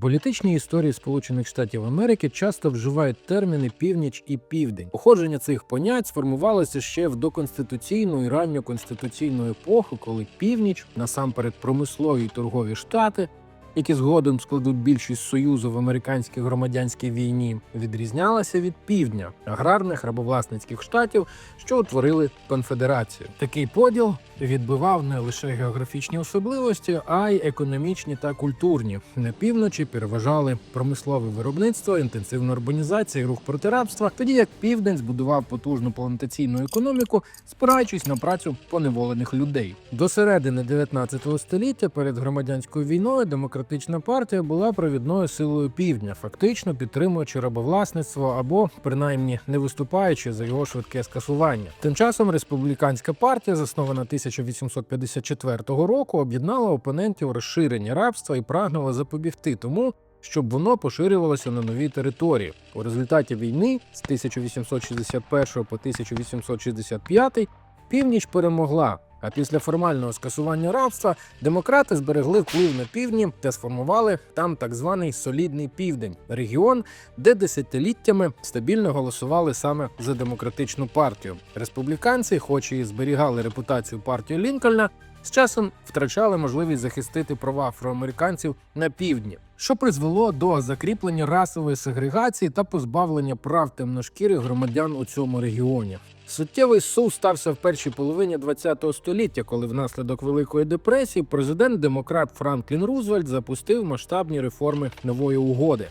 політичній історії Сполучених Штатів Америки часто вживають терміни північ і південь. Походження цих понять сформувалося ще в доконституційну і ранньоконституційну епоху, коли північ, насамперед промислові торгові штати, які згодом складуть більшість союзу в американській громадянській війні, відрізнялася від півдня аграрних рабовласницьких штатів, що утворили конфедерацію. Такий поділ відбивав не лише географічні особливості, а й економічні та культурні. На півночі переважали промислове виробництво, інтенсивна урбанізація рух проти рабства, тоді як південь збудував потужну плантаційну економіку, спираючись на працю поневолених людей. До середини 19 століття перед громадянською війною демократична партія була провідною силою півдня, фактично підтримуючи рабовласництво або принаймні не виступаючи за його швидке скасування. Тим часом республіканська партія, заснована 1854 року, об'єднала опонентів розширення рабства і прагнула запобігти тому. Щоб воно поширювалося на нові території у результаті війни з 1861 по 1865 північ перемогла. А після формального скасування рабства демократи зберегли вплив на півдні та сформували там так званий солідний південь регіон, де десятиліттями стабільно голосували саме за демократичну партію. Республіканці, хоч і зберігали репутацію партії Лінкольна, з часом втрачали можливість захистити права афроамериканців на півдні, що призвело до закріплення расової сегрегації та позбавлення прав темношкірих громадян у цьому регіоні. Суттєвий сув стався в першій половині ХХ століття, коли внаслідок Великої депресії президент демократ Франклін Рузвельт запустив масштабні реформи нової угоди.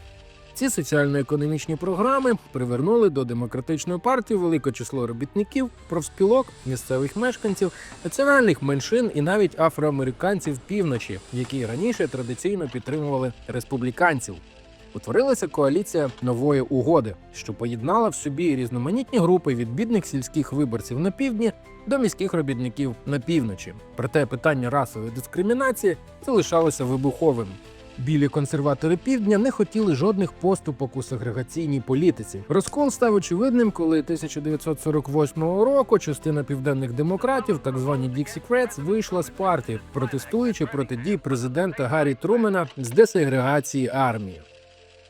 Ці соціально-економічні програми привернули до демократичної партії велике число робітників, профспілок, місцевих мешканців, національних меншин і навіть афроамериканців півночі, які раніше традиційно підтримували республіканців. Утворилася коаліція нової угоди, що поєднала в собі різноманітні групи від бідних сільських виборців на півдні до міських робітників на півночі. Проте питання расової дискримінації залишалося вибуховим. Білі консерватори півдня не хотіли жодних поступок у сегрегаційній політиці. Розкол став очевидним, коли 1948 року частина південних демократів, так звані Діксі Кретс, вийшла з партії, протестуючи проти дій президента Гаррі Трумена з десегрегації армії.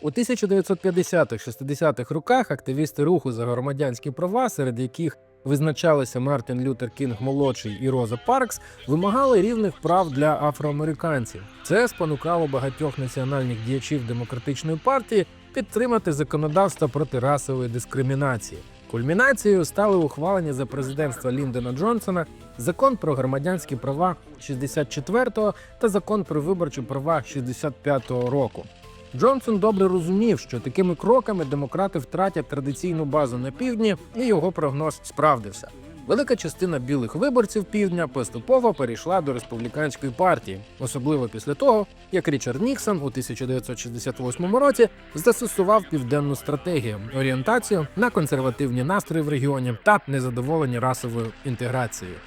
У 1950-60-х роках активісти руху за громадянські права, серед яких визначалися Мартін Лютер Кінг молодший і Роза Паркс, вимагали рівних прав для афроамериканців. Це спонукало багатьох національних діячів демократичної партії підтримати законодавство проти расової дискримінації. Кульмінацією стали ухвалення за президентства Ліндона Джонсона закон про громадянські права 64-го та закон про виборчі права 65-го року. Джонсон добре розумів, що такими кроками демократи втратять традиційну базу на півдні, і його прогноз справдився. Велика частина білих виборців півдня поступово перейшла до республіканської партії, особливо після того, як Річард Ніксон у 1968 році застосував південну стратегію орієнтацію на консервативні настрої в регіоні та незадоволені расовою інтеграцією.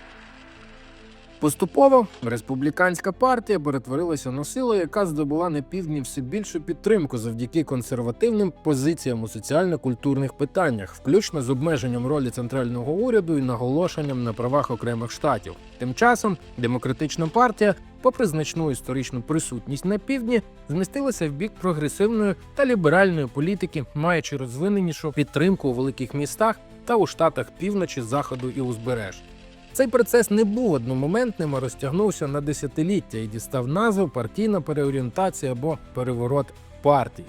Поступово республіканська партія перетворилася на силу, яка здобула на півдні все більшу підтримку завдяки консервативним позиціям у соціально-культурних питаннях, включно з обмеженням ролі центрального уряду і наголошенням на правах окремих штатів. Тим часом демократична партія, попри значну історичну присутність на півдні, змістилася в бік прогресивної та ліберальної політики, маючи розвиненішу підтримку у великих містах та у штатах півночі, заходу і узбереж. Цей процес не був одномоментним, а розтягнувся на десятиліття і дістав назву партійна переорієнтація або переворот партій.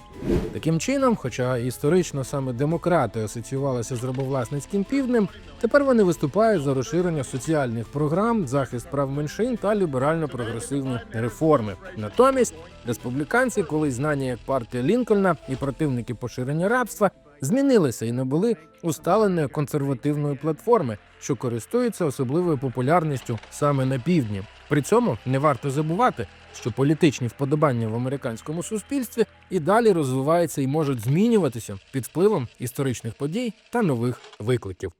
Таким чином, хоча історично саме демократи асоціювалися з рабовласницьким півднем, тепер вони виступають за розширення соціальних програм, захист прав меншин та ліберально-прогресивні реформи. Натомість республіканці, колись знані як партія Лінкольна і противники поширення рабства, змінилися і набули усталеної консервативної платформи, що користується особливою популярністю саме на півдні. При цьому не варто забувати, що політичні вподобання в американському суспільстві і далі розвиваються і можуть змінюватися під впливом історичних подій та нових викликів.